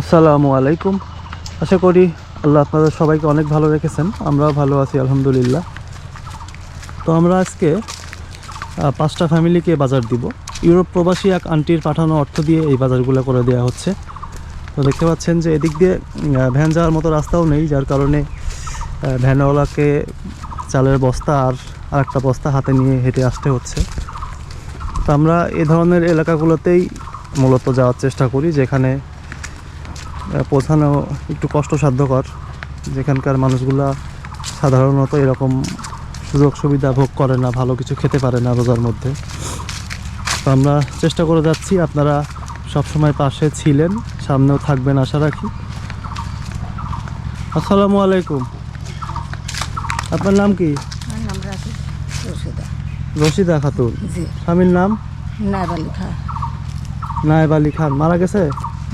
আসসালামু আলাইকুম। আশা করি আল্লাহ আপনাদের সবাইকে অনেক ভালো রেখেছেন, আমরাও ভালো আছি, আলহামদুলিল্লাহ। তো আমরা আজকে পাঁচটা ফ্যামিলিকে বাজার দিব। ইউরোপ প্রবাসী এক আন্টির পাঠানো অর্থ দিয়ে এই বাজারগুলো করে দেওয়া হচ্ছে। তো দেখতে পাচ্ছেন যে এদিক দিয়ে ভ্যান যাওয়ার মতো রাস্তাও নেই, যার কারণে ভ্যানওয়ালাকে চালের বস্তা আর আরেকটা বস্তা হাতে নিয়ে হেঁটে আসতে হচ্ছে। তো আমরা এ ধরনের এলাকাগুলোতেই মূলত যাওয়ার চেষ্টা করি, যেখানে পৌঁছানো একটু কষ্টসাধ্যকর। যেখানকার মানুষগুলা সাধারণত এরকম সুযোগ সুবিধা ভোগ করে না ভালো কিছু খেতে পারে না রোজার মধ্যে। তো আমরা চেষ্টা করে যাচ্ছি আপনারা সবসময় পাশে ছিলেন সামনেও থাকবেন আশা রাখি। আসসালামু আলাইকুম। আপনার নাম কি? রশিদা খাতুন। স্বামীর নাম? নাইবা খান। নায়েব আলী খান। মারা গেছে?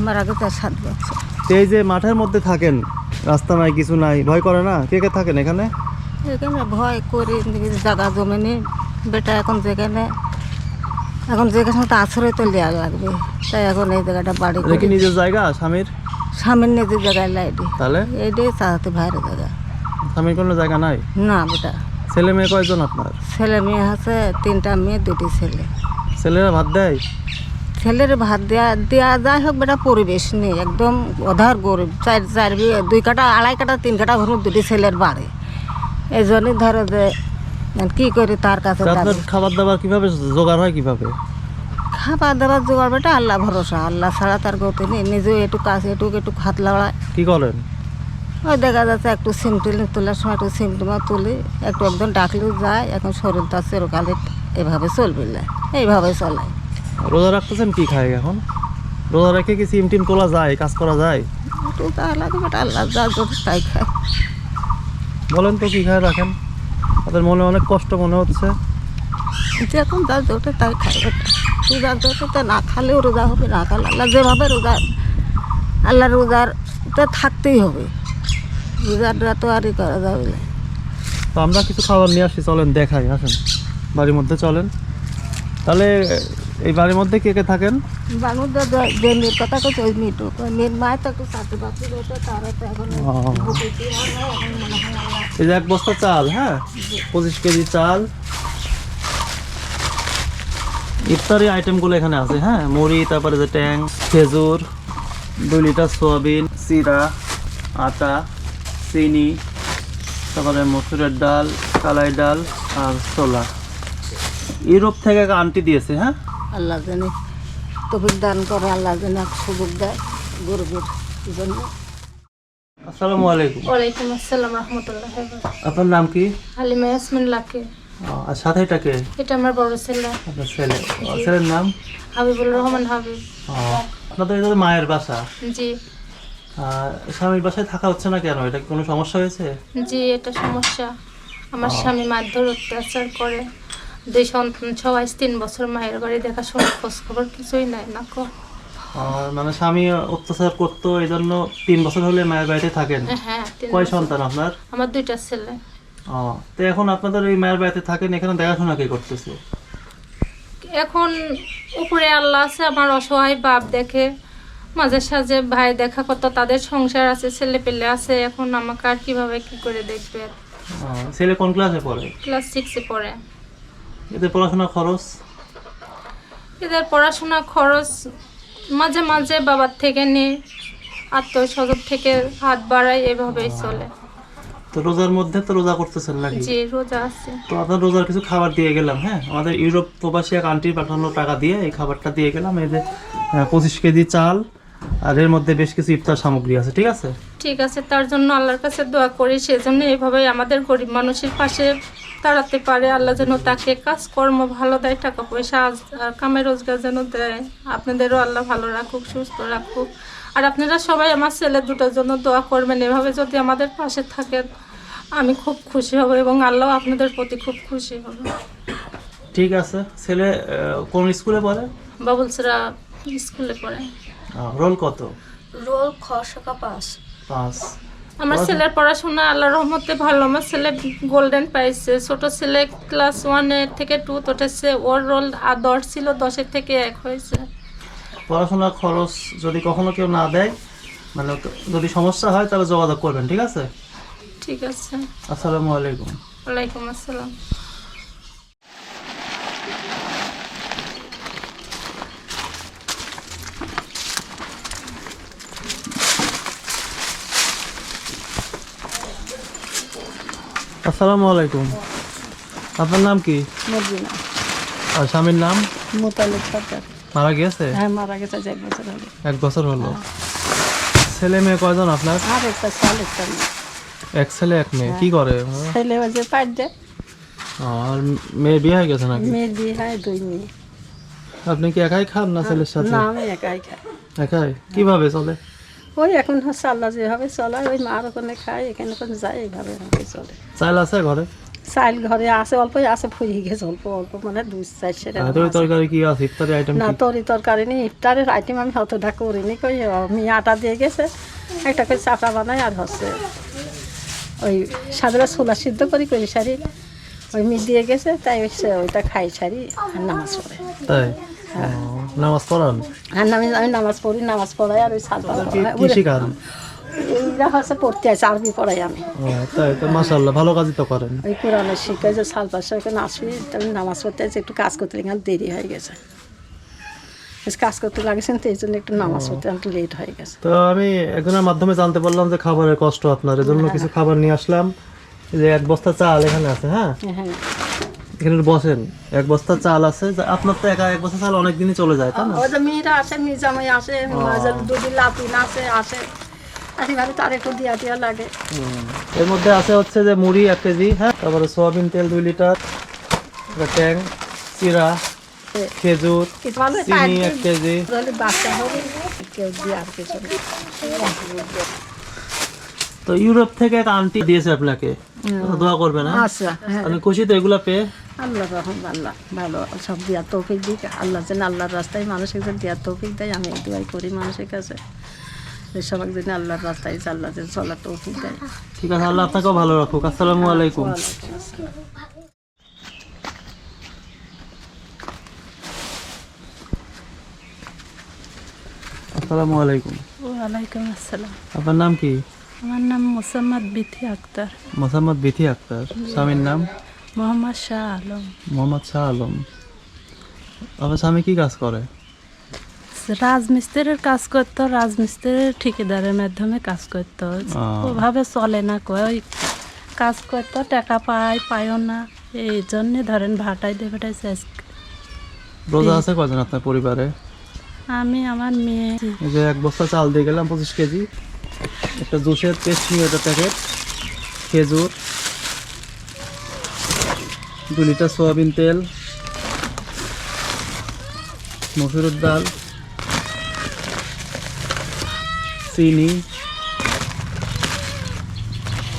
মারা গেছে সাত বছর। তো এই যে মাঠের মধ্যে থাকেন রাস্তা নাই কিছু নাই ভয় করে না? কে কে থাকেন এখানে? এখানে ভয় করি জায়গা জমে নেই বেটা এখন যেখানে এখন যেখানে তো আছরে তো দেওয়া লাগবে তাই এখন এই জায়গাটা বাড়ি কি নিজের জায়গা স্বামীর? স্বামীর নিজের জায়গায় লাইডি তাহলে? এইটাই চাহাতে ভাইয়ের জায়গা। স্বামীর কোনো জায়গা নাই? না বেটা। ছেলে মেয়ে কয়জন আপনার? ছেলে মেয়ে আছে তিনটা মেয়ে দুটি ছেলে। ছেলেরা ভাত দেয়? ছেলের ভাত দেওয়া দেওয়া যাই হোক বেটা পরিবেশ নেই একদম অধার গরিব। চার চার দুই কাটা আড়াই কাটা তিন কাটা ঘর দুটি ছেলের বাড়ি। এই জন্যই ধরো যে কি করি তার কাছে। খাবার দাবার কীভাবে জোগাড় হয় কীভাবে? খাবার দাবার জোগাড় বেটা আল্লাহ ভরসা। আল্লাহ ছাড়া তার গতি নেই। নিজেও একটু কাছে একটু একটু হাত লাগায় কি করেন? ওই দেখা যাচ্ছে একটু সিমটিল তোলার সময় একটু সিমটিমা তুলি একটু একদম ডাকলেও যায় এখন শরীরটা চিরকালে এভাবে চলবে না এইভাবে চলাই রোজা রাখতেছেন কি খায় এখন? রোজা রেখে কি সিম টিম তোলা যায় কাজ করা যায়? তা লাগে বেটা আল্লাহ যা তাই খায়। বলেন তো কি খায় রাখেন? তাদের মনে অনেক কষ্ট মনে হচ্ছে। এখন যা জোটে তাই খাই বেটা রোজা জোটে তো না খালেও রোজা হবে না খালে আল্লাহ যেভাবে রোজা আল্লাহ রোজার তো থাকতেই হবে। রোজাটা তো আর ই করা যাবে না। তো আমরা কিছু খাবার নিয়ে আসি চলেন দেখাই আসেন। বাড়ির মধ্যে চলেন। তাহলে এই বাড়ির মধ্যে কে কে থাকেন? বানুর যে মেয়ের কথা কচ্ছে ওই মেয়েটু। মেয়ের মায়ের তো একটু চাকরি বাকরি রয়েছে তারা তো এখন ও। বুকে কি না, এখন আল্লাহ। এই যে এক বস্তা চাল হ্যাঁ? পঁচিশ কেজি চাল। ইফতারি আইটেমগুলো এখানে আছে হ্যাঁ? মুড়ি তারপরে যে ট্যাং খেজুর দুই লিটার সোয়াবিন চিরা আটা চিনি তারপরে মসুরের ডাল কালাই ডাল আর ছোলা। ইউরোপ থেকে আন্টি দিয়েছে হ্যাঁ? আল্লাহ জানে। তফিক দান করে আল্লাহ জানে এক সুযোগ দেয় গরিবের জন্য। আসসালামু আলাইকুম। ওয়ালাইকুম আসসালাম রহমতুল্লাহ আপনার নাম কি? হালিমা ইয়াসমিন লাকে। আর সাথে এটাকে এটা আমার বড় ছেলে। আপনার ছেলে। ছেলের নাম? হাবিবুর রহমান হাবিব। আপনাদের এটা মায়ের বাসা? জি। স্বামীর বাসায় থাকা হচ্ছে না কেন? এটা কোনো সমস্যা হয়েছে? জি এটা সমস্যা। আমার স্বামী মারধর অত্যাচার করে। দুই সন্তান সবাই তিন বছর মায়ের বাড়ি দেখাশোনা খোঁজ খবর কিছুই নাই না কো। মানে স্বামী অত্যাচার করতো এই জন্য তিন বছর হলে মায়ের বাড়িতে থাকেন। হ্যাঁ কয় সন্তান আপনার? আমার দুইটা ছেলে। ও তো এখন আপনাদের এই মায়ের বাড়িতে থাকেন এখানে দেখাশোনা কে করতেছে? এখন উপরে আল্লাহ আছে আমার অসহায় বাপ দেখে মাঝে সাঝে ভাই দেখা কত তাদের সংসার আছে ছেলে পেলে আছে এখন আমাকে আর কীভাবে কি করে দেখবে? ছেলে কোন ক্লাসে পড়ে? ক্লাস সিক্সে পড়ে। এতে পড়াশোনা খরচ? এদের পড়াশোনা খরচ মাঝে মাঝে বাবার থেকে নিয়ে আত্মীয়স্বজন থেকে হাত বাড়ায় এভাবেই চলে। তো রোজার মধ্যে তো রোজা করতেছেন নাকি? যে রোজা আছে। তো আপনার রোজার কিছু খাবার দিয়ে গেলাম হ্যাঁ? আমাদের ইউরোপ প্রবাসী এক আন্টির পাঠানো টাকা দিয়ে এই খাবারটা দিয়ে গেলাম। এই যে আহ, পঁচিশ কেজি চাল আর এর মধ্যে বেশ কিছু ইফতার সামগ্রী আছে ঠিক আছে? ঠিক আছে তার জন্য আল্লাহর কাছে দোয়া করি। সেজন্য এভাবেই আমাদের গরিব মানুষের পাশে দাঁড়াতে পারে আল্লাহ যেন তাকে কাজকর্ম ভালো দেয় টাকা পয়সা আর কামে রোজগার যেন দেয়। আপনাদেরও আল্লাহ ভালো রাখুক সুস্থ রাখুক। আর আপনারা সবাই আমার ছেলে দুটোর জন্য দোয়া করবেন। এভাবে যদি আমাদের পাশে থাকেন আমি খুব খুশি হব এবং আল্লাহ আপনাদের প্রতি খুব খুশি হবে। ঠিক আছে। ছেলে কোন স্কুলে পড়ে? বাবুলসরা স্কুলে পড়ে। রোল কত? রোল খসকা পাস পাঁচ। আমার ছেলের পড়াশোনা আল্লাহ রহমতে ভালো। আমার ছেলে গোল্ডেন পাইছে। ছোট ছেলে ক্লাস ওয়ানের থেকে টু উঠেছে ওর রোল আর দশ ছিল দশের থেকে এক হয়েছে। পড়াশোনার খরচ যদি কখনো কেউ না দেয় মানে যদি সমস্যা হয় তাহলে যোগাযোগ করবেন ঠিক আছে? ঠিক আছে। আসসালামু আলাইকুম। ওয়ালাইকুম আসসালাম। আসসালামু আলাইকুম। আপনার নাম কি? মদিনা আর স্বামীর নাম? মোতালেব সরকার। মারা গিয়েছে? হ্যাঁ মারা গেছে এক বছর হলো। এক বছর হলো। ছেলে মেয়ে কয়জন আপনার? আর একটা মেয়ে। এক ছেলে এক মেয়ে। কি করে? ছেলে ওই পাঁচ দেয়। আর মেয়ে বিয়ে হয়ে গেছে নাকি? মেয়ের বিয়ে হয় দুই মেয়ে। আপনি কি একাই খান না ছেলের সাথে? না আমি একাই খাই। একাই? কীভাবে চলে? ওই এখন হচ্ছে আল্লাহ যেভাবে চলায় ওই মার ওখানে খাই এখানে ওখানে যায় এইভাবে আমাকে চলে। চাইল আছে ঘরে? চাইল ঘরে আছে অল্প আছে ফুরিয়ে গেছে অল্প অল্প মানে দুই চার সেটা তরি তরকারি কি আছে? ইফতারি আইটেম না তরি তরকারি নেই ইফতারের আইটেম আমি অতটা করিনি কই আমি আটা দিয়ে গেছে একটা করে চাপড়া বানাই আর হচ্ছে ওই সাদরা ছোলা সিদ্ধ করি করি সারি ওই মি দিয়ে গেছে তাই হচ্ছে ওইটা খাই সারি আর নামাজ পড়ে। তাই? নামাজ পড়ান? আর আমি আমি নামাজ পড়ি নামাজ পড়াই আর ওই সাল কি কি শিখান এইরা হচ্ছে পড়তে আছে আরবি পড়াই আমি। তাই তো ভালো কাজই তো করেন। ওই কোরআনের শিখাই যে আসবি আমি নামাজ পড়তে আছে একটু কাজ করতে দেরি হয়ে গেছে। কাজ করতে লাগেছেন তো এই জন্য একটু নামাজ পড়তে একটু লেট হয়ে গেছে। তো আমি একজনের মাধ্যমে জানতে পারলাম যে খাবারের কষ্ট আপনার এজন্য কিছু খাবার নিয়ে আসলাম। যে এক বস্তা চাল এখানে আছে হ্যাঁ হ্যাঁ। এখানে বসেন। এক বস্তা চাল আছে। আপনার তো একা এক বস্তা চাল অনেক দিনই চলে যায় তাই না? ওই যে মেয়েরা আসে মেয়ে জামাই আসে মাঝে দুদিন লাপিন আসে। আসে লাগে। এর মধ্যে আছে হচ্ছে যে মুড়ি এক কেজি হ্যাঁ? তারপরে সোয়াবিন তেল দুই লিটার ট্যাং চিরা খেজুর চিনি এক কেজি। তাহলে বাচ্চা হবে। কেউ দিয়ে আর কিছু তো ইউরোপ থেকে এক আন্টি দিয়েছে আপনাকে। দোয়া করবেন হ্যাঁ? আচ্ছা হ্যাঁ। আপনি খুশি তো এগুলা পেয়ে। আল্লাহ রহম আল্লাহ ভালো সব দেওয়ার তৌফিক দিক। আল্লাহ যেন আল্লাহর রাস্তায় মানুষের যেন দেওয়ার তৌফিক দেয় আমি এই দোয়াই করি মানুষের কাছে। সবাই যেন আল্লাহর রাস্তায় আল্লাহ যেন চলার তৌফিক দেয়। ঠিক আছে আল্লাহ আপনাকেও ভালো রাখুক। আসসালামু আলাইকুম। আসসালামু আলাইকুম। ওয়ালাইকুম আসসালাম। আপনার নাম কি? আমার নাম মোসাম্মদ বিথি আক্তার। মোসাম্মদ বিথি আক্তার। স্বামীর নাম? মোহাম্মদ শাহ আলম। মোহাম্মদ শাহ আলম। আপনার স্বামী কি কাজ করে? রাজমিস্ত্রির কাজ করতো রাজমিস্ত্রির ঠিকাদারের মাধ্যমে কাজ করতো। ওভাবে চলে না কয় কাজ করতো টাকা পায় পায়ও না। এই জন্যে ধরেন ভাটাই দিয়ে ভাটাই শেষ রোজা আছে কজন আপনার পরিবারে? আমি আমার মেয়ে। এই যে এক বস্তা চাল দিয়ে গেলাম পঁচিশ কেজি। একটা জুসের পেস্ট্রি একটা প্যাকেট খেজুর। দু লিটার সয়াবিন তেল, মসুরের ডাল, চিনি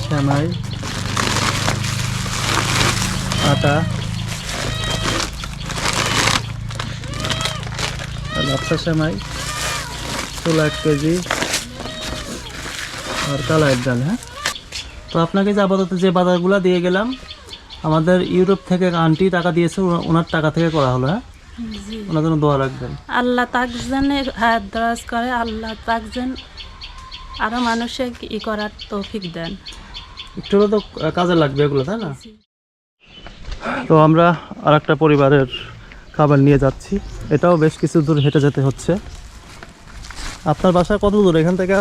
শ্যামাই আটা লাচ্ছা শ্যামাই ষোলো এক কেজি, আর কালাইয়ের ডাল হ্যাঁ? তো আপনাকে যে আপাতত যে বাজারগুলো দিয়ে গেলাম আমাদের ইউরোপ থেকে আন্টি টাকা দিয়েছে ওনার টাকা থেকে করা হলো হ্যাঁ? ওনার জন্য দোয়া রাখবেন। আল্লাহ তাক যেন হাত দরাজ করে আল্লাহ তাক যেন আরও মানুষের ই করার তৌফিক দেন। একটু তো কাজে লাগবে এগুলো তাই না? তো আমরা আর একটা পরিবারের খাবার নিয়ে যাচ্ছি। এটাও বেশ কিছু দূর হেঁটে যেতে হচ্ছে। আপনার বাসা কত দূর এখান থেকে?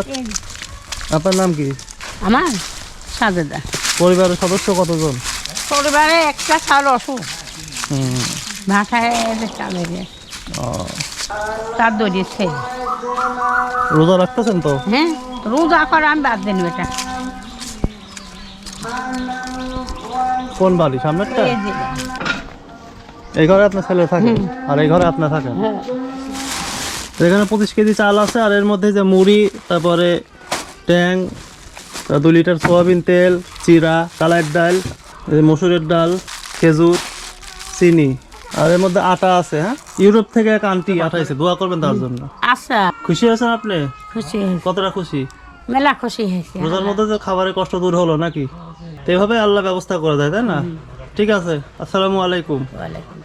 আপনার নাম কি? আমার সাজেদা। পরিবারের সদস্য কতজন? পরিবারে একটা সাল অসুখ। ভাষায় চালের ও, তার দরিয়ে ছেলে রোজা রাখতেছেন তো? হ্যাঁ রোজা করে আমি বাদ দিন বেটা কোন বাড়ি সামনেরটা? এই ঘরে আপনার ছেলে থাকে? আর এই ঘরে আপনার থাকেন এখানে পঁচিশ কেজি চাল আছে আর এর মধ্যে যে মুড়ি তারপরে ট্যাং দুই লিটার সোয়াবিন তেল চিরা কালাইয়ের ডাল মসুরের ডাল খেজুর চিনি। আর এর মধ্যে আটা আছে হ্যাঁ? ইউরোপ থেকে এক আন্টি আটাইছে দোয়া করবেন তার জন্য। আচ্ছা। খুশি হয়েছেন আপনি? খুশি কতটা খুশি? মেলা খুশি হয়েছে রোজার মধ্যে তো খাবারের কষ্ট দূর হলো নাকি? তো এভাবে আল্লাহ ব্যবস্থা করে দেয় তাই না? ঠিক আছে আসসালামু আলাইকুম। ওয়ালাইকুম।